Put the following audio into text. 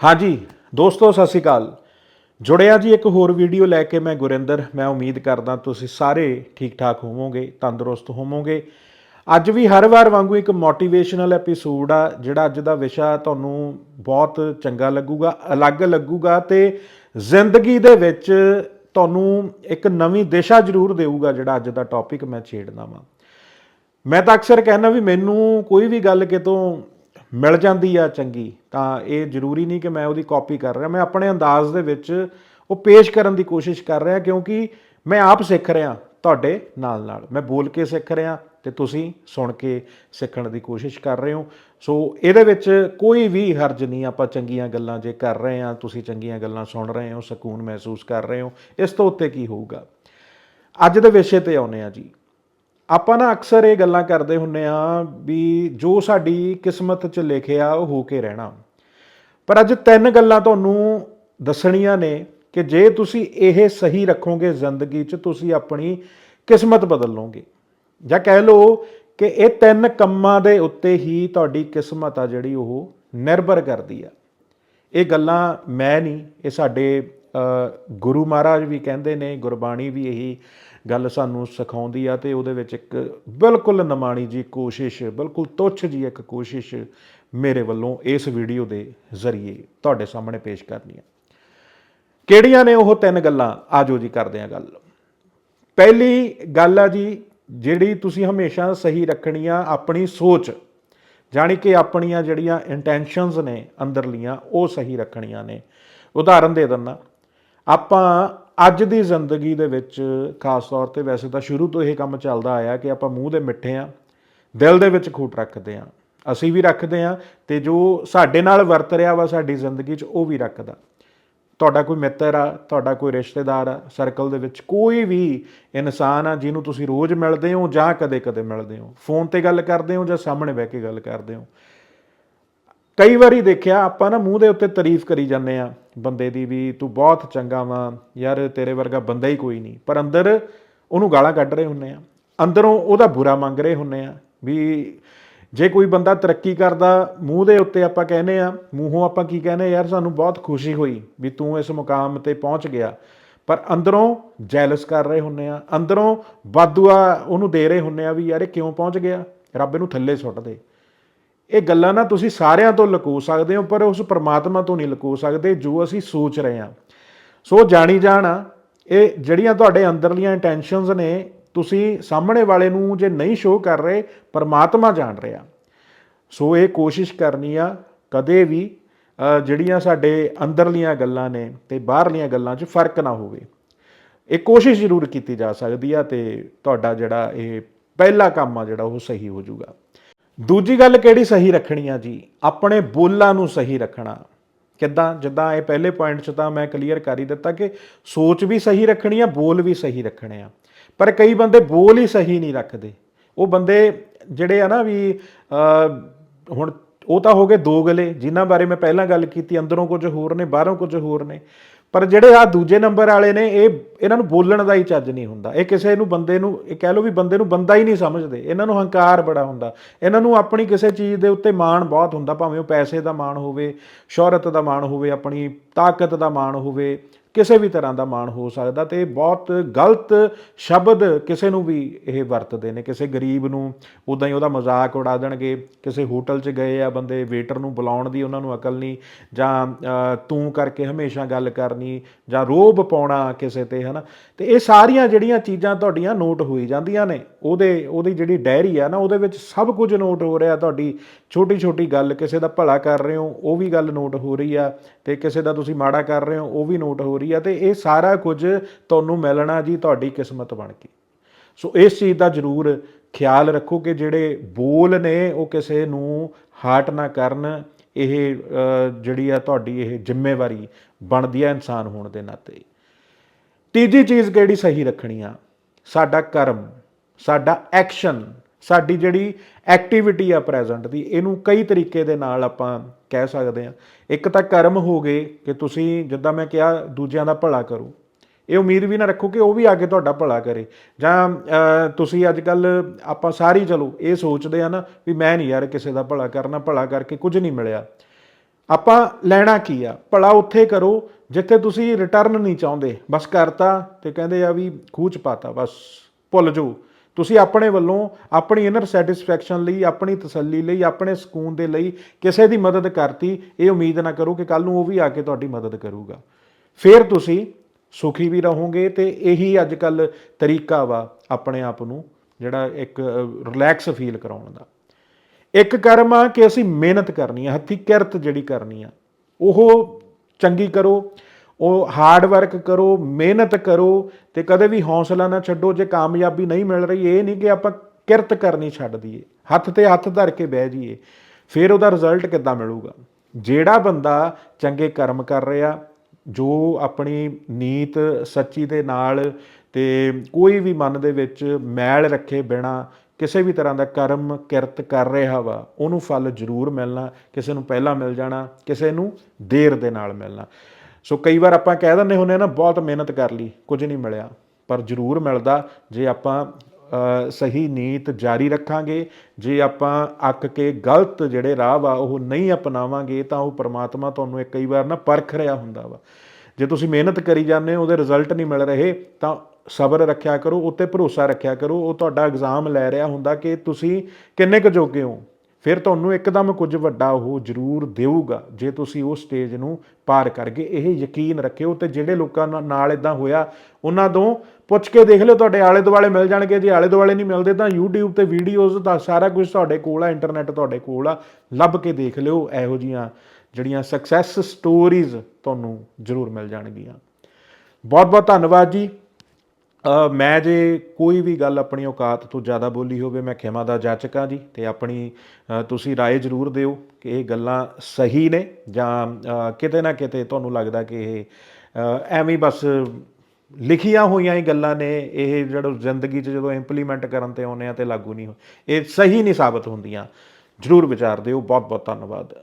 ਹਾਂਜੀ, ਦੋਸਤੋ, ਸਤਿ ਸ਼੍ਰੀ ਅਕਾਲ। ਜੁੜਿਆ ਜੀ ਇੱਕ ਹੋਰ ਵੀਡੀਓ ਲੈ ਕੇ ਮੈਂ ਗੁਰਿੰਦਰ। ਮੈਂ ਉਮੀਦ ਕਰਦਾ ਤੁਸੀਂ ਸਾਰੇ ਠੀਕ ਠਾਕ ਹੋਵੋਗੇ, ਤੰਦਰੁਸਤ ਹੋਵੋਗੇ। ਅੱਜ ਵੀ ਹਰ ਵਾਰ ਵਾਂਗੂ ਇੱਕ ਮੋਟੀਵੇਸ਼ਨਲ ਐਪੀਸੋਡ ਆ, ਜਿਹੜਾ ਅੱਜ ਦਾ ਵਿਸ਼ਾ ਤੁਹਾਨੂੰ ਬਹੁਤ ਚੰਗਾ ਲੱਗੂਗਾ, ਅਲੱਗ ਲੱਗੂਗਾ ਤੇ ਜ਼ਿੰਦਗੀ ਦੇ ਵਿੱਚ ਤੁਹਾਨੂੰ ਇੱਕ ਨਵੀਂ ਦਿਸ਼ਾ ਜ਼ਰੂਰ ਦੇਊਗਾ ਜਿਹੜਾ ਅੱਜ ਦਾ ਟੌਪਿਕ ਮੈਂ ਛੇੜਦਾ ਵਾਂ। ਮੈਂ ਤਾਂ ਅਕਸਰ ਕਹਿੰਦਾ ਵੀ ਮੈਨੂੰ ਕੋਈ ਵੀ ਗੱਲ ਕਿਤੋਂ ਮਿਲ ਜਾਂਦੀ ਆ ਚੰਗੀ, ਤਾਂ ਇਹ ਜ਼ਰੂਰੀ ਨਹੀਂ ਕਿ ਮੈਂ ਉਹਦੀ ਕਾਪੀ ਕਰ ਰਿਹਾ। ਮੈਂ ਆਪਣੇ ਅੰਦਾਜ਼ ਦੇ ਵਿੱਚ ਉਹ ਪੇਸ਼ ਕਰਨ ਦੀ ਕੋਸ਼ਿਸ਼ ਕਰ ਰਿਹਾ ਕਿਉਂਕਿ ਮੈਂ ਆਪ ਸਿੱਖ ਰਿਹਾ ਤੁਹਾਡੇ ਨਾਲ ਨਾਲ। ਮੈਂ ਬੋਲ ਕੇ ਸਿੱਖ ਰਿਹਾ ਤੇ ਤੁਸੀਂ ਸੁਣ ਕੇ ਸਿੱਖਣ ਦੀ ਕੋਸ਼ਿਸ਼ ਕਰ ਰਹੇ ਹੋ। ਸੋ ਇਹਦੇ ਵਿੱਚ ਕੋਈ ਵੀ ਹਰਜ ਨਹੀਂ, ਆਪਾਂ ਚੰਗੀਆਂ ਗੱਲਾਂ ਜੇ ਕਰ ਰਹੇ ਹਾਂ, ਤੁਸੀਂ ਚੰਗੀਆਂ ਗੱਲਾਂ ਸੁਣ ਰਹੇ ਹੋ, ਸਕੂਨ ਮਹਿਸੂਸ ਕਰ ਰਹੇ ਹੋ, ਇਸ ਤੋਂ ਉੱਤੇ ਕੀ ਹੋਊਗਾ? ਅੱਜ ਦੇ ਵਿਸ਼ੇ ਤੇ ਆਉਨੇ ਆ ਜੀ। ਆਪਾਂ ਨਾ ਅਕਸਰ ਇਹ ਗੱਲਾਂ ਕਰਦੇ ਹੁੰਨੇ ਆ ਵੀ ਜੋ ਸਾਡੀ ਕਿਸਮਤ 'ਚ ਲਿਖਿਆ ਉਹ ਹੋ ਕੇ ਰਹਿਣਾ। ਪਰ ਅੱਜ ਤਿੰਨ ਗੱਲਾਂ ਤੁਹਾਨੂੰ ਦੱਸਣੀਆਂ ਨੇ ਕਿ ਜੇ ਤੁਸੀਂ ਇਹ ਸਹੀ ਰੱਖੋਗੇ ਜ਼ਿੰਦਗੀ 'ਚ, ਤੁਸੀਂ ਆਪਣੀ ਕਿਸਮਤ ਬਦਲ ਲਓਗੇ। ਜਾਂ ਕਹਿ ਲਓ ਕਿ ਇਹ ਤਿੰਨ ਕੰਮਾਂ ਦੇ ਉੱਤੇ ਹੀ ਤੁਹਾਡੀ ਕਿਸਮਤ ਆ ਜਿਹੜੀ ਉਹ ਨਿਰਭਰ ਕਰਦੀ ਆ। ਇਹ ਗੱਲਾਂ ਮੈਂ ਨਹੀਂ, ਇਹ ਸਾਡੇ ਗੁਰੂ ਮਹਾਰਾਜ ਵੀ ਕਹਿੰਦੇ ਨੇ, ਗੁਰਬਾਣੀ ਵੀ ਇਹੀ ਗੱਲ ਸਾਨੂੰ ਸਿਖਾਉਂਦੀ ਆ ਤੇ ਉਹਦੇ ਵਿੱਚ ਇੱਕ ਬਿਲਕੁਲ ਨਮਾਣੀ ਜੀ ਕੋਸ਼ਿਸ਼, ਬਿਲਕੁਲ ਤੁੱਛ ਜੀ ਇੱਕ ਕੋਸ਼ਿਸ਼ ਮੇਰੇ ਵੱਲੋਂ ਇਸ ਵੀਡੀਓ ਦੇ ਜ਼ਰੀਏ ਤੁਹਾਡੇ ਸਾਹਮਣੇ ਪੇਸ਼ ਕਰਨੀ ਆ। ਕਿਹੜੀਆਂ ਨੇ ਉਹ ਤਿੰਨ ਗੱਲਾਂ? ਆਜੋ ਜੀ ਕਰਦੇ ਆ ਗੱਲ। ਪਹਿਲੀ ਗੱਲ ਆ ਜੀ, ਜਿਹੜੀ ਤੁਸੀਂ ਹਮੇਸ਼ਾ ਸਹੀ ਰੱਖਣੀ ਆ, ਆਪਣੀ ਸੋਚ, ਜਾਣੀ ਕਿ ਆਪਣੀਆਂ ਜਿਹੜੀਆਂ ਇੰਟੈਂਸ਼ਨਸ ਨੇ ਅੰਦਰਲੀਆਂ, ਉਹ ਸਹੀ ਰੱਖਣੀਆਂ ਨੇ। ਉਦਾਹਰਨ ਦੇ ਦਿੰਦਾ ਆਪਾਂ ਅੱਜ ਦੀ ਜ਼ਿੰਦਗੀ ਦੇ ਵਿੱਚ ਖਾਸ ਤੌਰ ਤੇ ਵੈਸੇ ਤਾਂ ਸ਼ੁਰੂ ਤੋਂ ਇਹ ਕੰਮ ਚੱਲਦਾ ਆਇਆ ਕਿ ਆਪਾਂ ਮੂੰਹ ਦੇ ਮਿੱਠੇ ਆ, ਦਿਲ ਦੇ ਵਿੱਚ ਖੂਟ ਰੱਖਦੇ ਆ। ਅਸੀਂ ਵੀ ਰੱਖਦੇ ਆ ਤੇ ਜੋ ਸਾਡੇ ਨਾਲ ਵਰਤ ਰਿਹਾ ਵਾ ਸਾਡੀ ਜ਼ਿੰਦਗੀ 'ਚ, ਉਹ ਵੀ ਰੱਖਦਾ। ਤੁਹਾਡਾ ਕੋਈ ਮਿੱਤਰ ਆ, ਤੁਹਾਡਾ ਕੋਈ ਰਿਸ਼ਤੇਦਾਰ ਆ, ਸਰਕਲ ਦੇ ਵਿੱਚ ਕੋਈ ਵੀ ਇਨਸਾਨ ਆ ਜਿਹਨੂੰ ਤੁਸੀਂ ਰੋਜ਼ ਮਿਲਦੇ ਹੋ ਜਾਂ ਕਦੇ-ਕਦੇ ਮਿਲਦੇ ਹੋ। ਫੋਨ ਤੇ ਗੱਲ ਕਰਦੇ ਹੋ ਜਾਂ ਸਾਹਮਣੇ ਬਹਿ ਕੇ ਗੱਲ ਕਰਦੇ ਹੋ। ਕਈ ਵਾਰੀ ਦੇਖਿਆ, ਆਪਾਂ ਨਾ ਮੂੰਹ ਦੇ ਉੱਤੇ ਤਾਰੀਫ ਕਰੀ ਜਾਂਦੇ ਆ ਬੰਦੇ ਦੀ ਵੀ ਤੂੰ ਬਹੁਤ ਚੰਗਾ ਵਾਂ, ਯਾਰ ਤੇਰੇ ਵਰਗਾ ਬੰਦਾ ਹੀ ਕੋਈ ਨਹੀਂ। ਪਰ ਅੰਦਰ ਉਹਨੂੰ ਗਾਲਾਂ ਕੱਢ ਰਹੇ ਹੁੰਨੇ ਆ ਅੰਦਰੋਂ ਉਹਦਾ ਬੁਰਾ ਮੰਗ ਰਹੇ ਹੁੰਨੇ ਆ ਵੀ ਜੇ ਕੋਈ ਬੰਦਾ ਤਰੱਕੀ ਕਰਦਾ, ਮੂੰਹ ਦੇ ਉੱਤੇ ਆਪਾਂ ਕਹਿੰਦੇ ਆ ਮੂੰਹੋਂ ਆਪਾਂ ਕੀ ਕਹਿੰਦੇ ਯਾਰ ਸਾਨੂੰ ਬਹੁਤ ਖੁਸ਼ੀ ਹੋਈ ਵੀ ਤੂੰ ਇਸ ਮੁਕਾਮ ਤੇ ਪਹੁੰਚ ਗਿਆ। ਪਰ ਅੰਦਰੋਂ ਜੈਲਸ ਕਰ ਰਹੇ ਹੁੰਨੇ ਆ ਅੰਦਰੋਂ ਬਾਦੂਆ ਉਹਨੂੰ ਦੇ ਰਹੇ ਹੁੰਨੇ ਆ ਵੀ ਯਾਰ ਇਹ ਕਿਉਂ ਪਹੁੰਚ ਗਿਆ? ਰੱਬ ਇਹਨੂੰ ਥੱਲੇ ਸੁੱਟ ਦੇ। ਇਹ ਗੱਲਾਂ ਨਾ ਤੁਸੀਂ ਸਾਰਿਆਂ ਤੋਂ ਲੁਕੋ ਸਕਦੇ ਹੋ, ਪਰ ਉਸ ਪਰਮਾਤਮਾ ਤੋਂ ਨਹੀਂ ਲੁਕੋ ਸਕਦੇ ਜੋ ਅਸੀਂ ਸੋਚ ਰਹੇ ਹਾਂ। ਸੋ ਜਾਣੀ ਜਾਣਾ ਇਹ ਜਿਹੜੀਆਂ ਤੁਹਾਡੇ ਅੰਦਰਲੀਆਂ ਇੰਟੈਂਸ਼ਨਸ ਨੇ, ਤੁਸੀਂ ਸਾਹਮਣੇ ਵਾਲੇ ਨੂੰ ਜੇ ਨਹੀਂ ਸ਼ੋਅ ਕਰ ਰਹੇ, ਪਰਮਾਤਮਾ ਜਾਣ ਰਿਹਾ। ਸੋ ਇਹ ਕੋਸ਼ਿਸ਼ ਕਰਨੀ ਆ, ਕਦੇ ਵੀ ਜਿਹੜੀਆਂ ਸਾਡੇ ਅੰਦਰਲੀਆਂ ਗੱਲਾਂ ਨੇ ਤੇ ਬਾਹਰਲੀਆਂ ਗੱਲਾਂ 'ਚ ਫ਼ਰਕ ਨਾ ਹੋਵੇ। ਇਹ ਕੋਸ਼ਿਸ਼ ਜ਼ਰੂਰ ਕੀਤੀ ਜਾ ਸਕਦੀ ਆ ਤੇ ਤੁਹਾਡਾ ਜਿਹੜਾ ਇਹ ਪਹਿਲਾ ਕੰਮ ਆ ਜਿਹੜਾ ਉਹ ਸਹੀ ਹੋ ਜਾਊਗਾ। ਦੂਜੀ ਗੱਲ ਕਿਹੜੀ ਸਹੀ ਰੱਖਣੀ ਆ ਜੀ? ਆਪਣੇ ਬੋਲਾਂ ਨੂੰ ਸਹੀ ਰੱਖਣਾ। ਕਿੱਦਾਂ? ਜਿੱਦਾਂ ਇਹ ਪਹਿਲੇ ਪੁਆਇੰਟ 'ਚ ਤਾਂ ਮੈਂ ਕਲੀਅਰ ਕਰ ਹੀ ਦਿੱਤਾ ਕਿ ਸੋਚ ਵੀ ਸਹੀ ਰੱਖਣੀ ਆ, ਬੋਲ ਵੀ ਸਹੀ ਰੱਖਣੇ ਆ। ਪਰ ਕਈ ਬੰਦੇ ਬੋਲ ਹੀ ਸਹੀ ਨਹੀਂ ਰੱਖਦੇ। ਉਹ ਬੰਦੇ ਜਿਹੜੇ ਆ ਨਾ ਵੀ ਹੁਣ ਉਹ ਤਾਂ ਹੋ ਗਏ ਦੋ ਗਲੇ। ਜਿਨ੍ਹਾਂ ਬਾਰੇ ਮੈਂ ਪਹਿਲਾਂ ਗੱਲ ਕੀਤੀ, ਅੰਦਰੋਂ ਕੁਝ ਹੋਰ ਨੇ, ਬਾਹਰੋਂ ਕੁਝ ਹੋਰ ਨੇ। ਪਰ ਜਿਹੜੇ ਆ ਦੂਜੇ ਨੰਬਰ ਵਾਲੇ ਨੇ, ਇਹ ਇਹਨਾਂ ਨੂੰ ਬੋਲਣ ਦਾ ਹੀ ਚੱਜ ਨਹੀਂ ਹੁੰਦਾ। ਇਹ ਕਿਸੇ ਨੂੰ ਬੰਦੇ ਨੂੰ, ਇਹ ਕਹਿ ਲਓ ਵੀ ਬੰਦੇ ਨੂੰ ਬੰਦਾ ਹੀ ਨਹੀਂ ਸਮਝਦੇ। ਇਹਨਾਂ ਨੂੰ ਹੰਕਾਰ ਬੜਾ ਹੁੰਦਾ। ਇਹਨਾਂ ਨੂੰ ਆਪਣੀ ਕਿਸੇ ਚੀਜ਼ ਦੇ ਉੱਤੇ ਮਾਣ ਬਹੁਤ ਹੁੰਦਾ, ਭਾਵੇਂ ਉਹ ਪੈਸੇ ਦਾ ਮਾਣ ਹੋਵੇ, ਸ਼ੋਹਰਤ ਦਾ ਮਾਣ ਹੋਵੇ, ਆਪਣੀ ਤਾਕਤ ਦਾ ਮਾਣ ਹੋਵੇ। ਕਿਸੇ ਵੀ ਤਰ੍ਹਾਂ ਦਾ ਮਾਣ ਹੋ ਸਕਦਾ ਤੇ ਬਹੁਤ ਗਲਤ ਸ਼ਬਦ ਕਿਸੇ ਨੂੰ ਵੀ ਇਹ ਵਰਤਦੇ ਨੇ। ਕਿਸੇ ਗਰੀਬ ਨੂੰ ਉਦਾਂ ਹੀ ਉਹਦਾ ਮਜ਼ਾਕ ਉਡਾ ਦੇਣਗੇ, ਕਿਸੇ ਹੋਟਲ 'ਚ ਗਏ ਆ ਬੰਦੇ, ਵੇਟਰ ਨੂੰ ਬੁਲਾਉਣ ਦੀ ਉਹਨਾਂ ਨੂੰ ਅਕਲ ਨਹੀਂ ਜਾਂ ਤੂੰ ਕਰਕੇ ਹਮੇਸ਼ਾ ਗੱਲ ਕਰਨੀ ਜਾਂ ਰੋਬ ਪਾਉਣਾ ਕਿਸੇ ਤੇ, ਹਨਾ। ਤੇ ਇਹ ਸਾਰੀਆਂ ਜਿਹੜੀਆਂ ਚੀਜ਼ਾਂ ਤੁਹਾਡੀਆਂ ਨੋਟ ਹੋਈ ਜਾਂਦੀਆਂ ਨੇ, ਉਹਦੇ, ਉਹਦੀ ਜਿਹੜੀ ਡਾਇਰੀ ਆ ਨਾ, ਉਹਦੇ ਵਿੱਚ ਸਭ ਕੁਝ ਨੋਟ ਹੋ ਰਿਹਾ ਤੁਹਾਡੀ। ਛੋਟੀ ਛੋਟੀ ਗੱਲ, ਕਿਸੇ ਦਾ ਭਲਾ ਕਰ ਰਹੇ ਹੋ, ਉਹ ਵੀ ਗੱਲ ਨੋਟ ਹੋ ਰਹੀ ਆ ਤੇ ਕਿਸੇ ਦਾ ਤੁਸੀਂ ਮਾੜਾ ਕਰ ਰਹੇ ਹੋ, ਉਹ ਵੀ ਨੋਟ ਹੋ ਰਹੀ ਆ ਤੇ ਇਹ ਸਾਰਾ ਕੁਝ ਤੁਹਾਨੂੰ ਮਿਲਣਾ ਜੀ ਤੁਹਾਡੀ ਕਿਸਮਤ ਬਣ ਕੇ। ਸੋ ਇਸ ਚੀਜ਼ ਦਾ ਜ਼ਰੂਰ ਖਿਆਲ ਰੱਖੋ ਕਿ ਜਿਹੜੇ ਬੋਲ ਨੇ ਉਹ ਕਿਸੇ ਨੂੰ ਹਾਰਟ ਨਾ ਕਰਨ, ਇਹ ਜਿਹੜੀ ਆ ਤੁਹਾਡੀ ਇਹ ਜ਼ਿੰਮੇਵਾਰੀ ਬਣਦੀ ਆ ਇਨਸਾਨ ਹੋਣ ਦੇ ਨਾਤੇ। ਤੀਜੀ ਚੀਜ਼ ਕਿਹੜੀ ਸਹੀ ਰੱਖਣੀ ਆ? ਸਾਡਾ ਕਰਮ, ਸਾਡਾ ਐਕਸ਼ਨ ਸਾਡੀ ਜਿਹੜੀ ਐਕਟੀਵਿਟੀ ਆ ਪ੍ਰੈਜ਼ੈਂਟ ਦੀ, ਇਹਨੂੰ ਕਈ ਤਰੀਕੇ ਦੇ ਨਾਲ ਆਪਾਂ ਕਹਿ ਸਕਦੇ ਆ ਇੱਕ ਤਾਂ ਕਰਮ ਹੋ ਗਏ ਕਿ ਤੁਸੀਂ ਜਿੱਦਾਂ ਮੈਂ ਕਿਹਾ, ਦੂਜਿਆਂ ਦਾ ਭਲਾ ਕਰੋ। ਇਹ ਉਮੀਦ ਵੀ ਨਾ ਰੱਖੋ ਕਿ ਉਹ ਵੀ ਆ ਕੇ ਤੁਹਾਡਾ ਭਲਾ ਕਰੇ। ਜਾਂ ਤੁਸੀਂ ਅੱਜ ਕੱਲ ਆਪਾਂ ਸਾਰੀ, ਚਲੋ, ਇਹ ਸੋਚਦੇ ਆ ਨਾ ਵੀ ਮੈਂ ਨਹੀਂ ਯਾਰ ਕਿਸੇ ਦਾ ਭਲਾ ਕਰਨਾ, ਭਲਾ ਕਰਕੇ ਕੁਝ ਨਹੀਂ ਮਿਲਿਆ। ਆਪਾਂ ਲੈਣਾ ਕੀ ਆ? ਭਲਾ ਉੱਥੇ ਕਰੋ ਜਿੱਥੇ ਤੁਸੀਂ ਰਿਟਰਨ ਨਹੀਂ ਚਾਹੁੰਦੇ। ਬਸ ਕਰਤਾ ਤੇ ਕਹਿੰਦੇ ਆ ਵੀ ਖੂਚ ਪਾਤਾ, ਬਸ, ਭੁੱਲ ਜਾਓ। ਤੁਸੀਂ ਆਪਣੇ ਵੱਲੋਂ ਆਪਣੀ ਇਨਰ ਸੈਟੀਸਫੈਕਸ਼ਨ ਲਈ, ਆਪਣੀ ਤਸੱਲੀ ਲਈ, ਆਪਣੇ ਸਕੂਨ ਦੇ ਲਈ ਕਿਸੇ ਦੀ ਮਦਦ ਕਰਤੀ, ਇਹ ਉਮੀਦ ਨਾ ਕਰੋ ਕਿ ਕੱਲ ਨੂੰ ਉਹ ਵੀ ਆ ਕੇ ਤੁਹਾਡੀ ਮਦਦ ਕਰੂਗਾ। ਫਿਰ ਤੁਸੀਂ ਸੁਖੀ ਵੀ ਰਹੋਗੇ ਤੇ ਇਹੀ ਅੱਜ ਕੱਲ ਤਰੀਕਾ ਵਾ ਆਪਣੇ ਆਪ ਨੂੰ, ਜਿਹੜਾ ਇੱਕ ਰਿਲੈਕਸ ਫੀਲ ਕਰਾਉਣ ਦਾ। ਇੱਕ ਕਰਮ ਆ ਕਿ ਅਸੀਂ ਮਿਹਨਤ ਕਰਨੀ ਆ, ਹੱਥੀ ਕਿਰਤ ਜਿਹੜੀ ਕਰਨੀ ਆ, ਉਹ ਚੰਗੀ ਕਰੋ ਉਹ ਹਾਰਡ ਵਰਕ ਕਰੋ, ਮਿਹਨਤ ਕਰੋ ਤੇ ਕਦੇ ਵੀ ਹੌਸਲਾ ਨਾ ਛੱਡੋ, ਜੇ ਕਾਮਯਾਬੀ ਨਹੀਂ ਮਿਲ ਰਹੀ, ਇਹ ਨਹੀਂ ਕਿ ਆਪਾਂ ਕਿਰਤ ਕਰਨੀ ਛੱਡ ਦਈਏ, ਹੱਥ ਤੇ ਹੱਥ ਧਰ ਕੇ ਬਹਿ ਜਾਈਏ, ਫਿਰ ਉਹਦਾ ਰਿਜ਼ਲਟ ਕਿੱਦਾਂ ਮਿਲੂਗਾ? ਜਿਹੜਾ ਬੰਦਾ ਚੰਗੇ ਕਰਮ ਕਰ ਰਿਹਾ, ਜੋ ਆਪਣੀ ਨੀਤ ਸੱਚੀ ਦੇ ਨਾਲ ਤੇ ਕੋਈ ਵੀ ਮਨ ਦੇ ਵਿੱਚ ਮੈਲ ਰੱਖੇ ਬਿਨਾ ਕਿਸੇ ਵੀ ਤਰ੍ਹਾਂ ਦਾ ਕਰਮ, ਕਿਰਤ ਕਰ ਰਿਹਾ ਵਾ, ਉਹਨੂੰ ਫਲ ਜ਼ਰੂਰ ਮਿਲਣਾ, ਕਿਸੇ ਨੂੰ ਪਹਿਲਾਂ ਮਿਲ ਜਾਣਾ, ਕਿਸੇ ਨੂੰ ਦੇਰ ਦੇ ਨਾਲ ਮਿਲਣਾ। ਸੋ ਕਈ ਵਾਰ ਆਪਾਂ ਕਹਿ ਦਿੰਦੇ ਹੁੰਦੇ ਆ ਨਾ, ਬਹੁਤ ਮਿਹਨਤ ਕਰ ਲਈ, ਕੁਝ ਨਹੀਂ ਮਿਲਿਆ। ਪਰ ਜ਼ਰੂਰ ਮਿਲਦਾ, ਜੇ ਆਪਾਂ ਸਹੀ ਨੀਤ ਜਾਰੀ ਰੱਖਾਂਗੇ, ਜੇ ਆਪਾਂ ਅੱਕ ਕੇ ਗਲਤ ਜਿਹੜੇ ਰਾਹ ਵਾ, ਉਹ ਨਹੀਂ ਅਪਣਾਵਾਂਗੇ, ਤਾਂ ਉਹ ਪਰਮਾਤਮਾ ਤੁਹਾਨੂੰ ਇੱਕ ਕਈ ਵਾਰ ਨਾ ਪਰਖ ਰਿਹਾ ਹੁੰਦਾ ਵਾ। ਜੇ ਤੁਸੀਂ ਮਿਹਨਤ ਕਰੀ ਜਾਂਦੇ ਹੋ, ਉਹਦੇ ਰਿਜ਼ਲਟ ਨਹੀਂ ਮਿਲ ਰਹੇ, ਤਾਂ ਸਬਰ ਰੱਖਿਆ ਕਰੋ ਉੱਤੇ ਭਰੋਸਾ ਰੱਖਿਆ ਕਰੋ, ਉਹ ਤੁਹਾਡਾ ਐਗਜ਼ਾਮ ਲੈ ਰਿਹਾ ਹੁੰਦਾ ਕਿ ਤੁਸੀਂ ਕਿੰਨੇ ਕੁ ਜੋਗੇ ਹੋ। ਫਿਰ ਤੁਹਾਨੂੰ ਇੱਕਦਮ ਕੁਝ ਵੱਡਾ ਉਹ ਜ਼ਰੂਰ ਦੇਊਗਾ ਜੇ ਤੁਸੀਂ ਉਹ ਸਟੇਜ ਨੂੰ ਪਾਰ ਕਰ ਗਏ ਇਹ ਯਕੀਨ ਰੱਖਿਓ ਤੇ ਜਿਹੜੇ ਲੋਕਾਂ ਨਾਲ ਇਦਾਂ ਹੋਇਆ, ਉਹਨਾਂ ਤੋਂ ਪੁੱਛ ਕੇ ਦੇਖ ਲਿਓ, ਤੁਹਾਡੇ ਆਲੇ ਦੁਆਲੇ ਮਿਲ ਜਾਣਗੇ, ਜੇ ਆਲੇ ਦੁਆਲੇ ਨਹੀਂ ਮਿਲਦੇ ਤਾਂ YouTube ਤੇ ਵੀਡੀਓਜ਼ ਦਾ ਸਾਰਾ ਕੁਝ ਤੁਹਾਡੇ ਕੋਲ ਆ ਇੰਟਰਨੈਟ ਤੁਹਾਡੇ ਕੋਲ ਆ, ਲੱਭ ਕੇ ਦੇਖ ਲਿਓ, ਇਹੋ ਜੀਆਂ ਜਿਹੜੀਆਂ ਸਕਸੈਸ ਸਟੋਰੀਜ਼ ਤੁਹਾਨੂੰ ਜ਼ਰੂਰ ਮਿਲ ਜਾਣਗੀਆਂ। ਬਹੁਤ ਬਹੁਤ ਧੰਨਵਾਦ ਜੀ। ਮੈਂ ਜੇ ਕੋਈ ਵੀ ਗੱਲ ਆਪਣੀ ਔਕਾਤ ਤੋਂ ਜ਼ਿਆਦਾ ਬੋਲੀ ਹੋਵੇ ਮੈਂ ਖਿਮਾ ਦਾ ਜਾਚਕ ਹਾਂ ਜੀ ਤੇ ਆਪਣੀ ਅ, ਤੁਸੀਂ رائے ਜ਼ਰੂਰ ਦਿਓ ਕਿ ਇਹ ਗੱਲਾਂ ਸਹੀ ਨੇ ਜਾਂ ਅ, ਕਿਤੇ ਨਾ ਕਿਤੇ ਤੁਹਾਨੂੰ ਲੱਗਦਾ ਕਿ ਇਹ ਅ, ਐਵੇਂ ਹੀ ਬਸ ਲਿਖੀਆਂ ਹੋਈਆਂ ਹੀ ਗੱਲਾਂ ਨੇ ਇਹ ਜਿਹੜਾ ਜ਼ਿੰਦਗੀ 'ਚ ਜਦੋਂ ਇੰਪਲੀਮੈਂਟ ਕਰਨ ਤੇ ਆਉਂਦੇ ਆ ਤੇ ਲਾਗੂ ਨਹੀਂ ਹੋ ਇਹ ਸਹੀ ਨਹੀਂ ਸਾਬਤ ਹੁੰਦੀਆਂ ਜ਼ਰੂਰ ਵਿਚਾਰ ਦਿਓ ਬਹੁਤ ਬਹੁਤ ਧੰਨਵਾਦ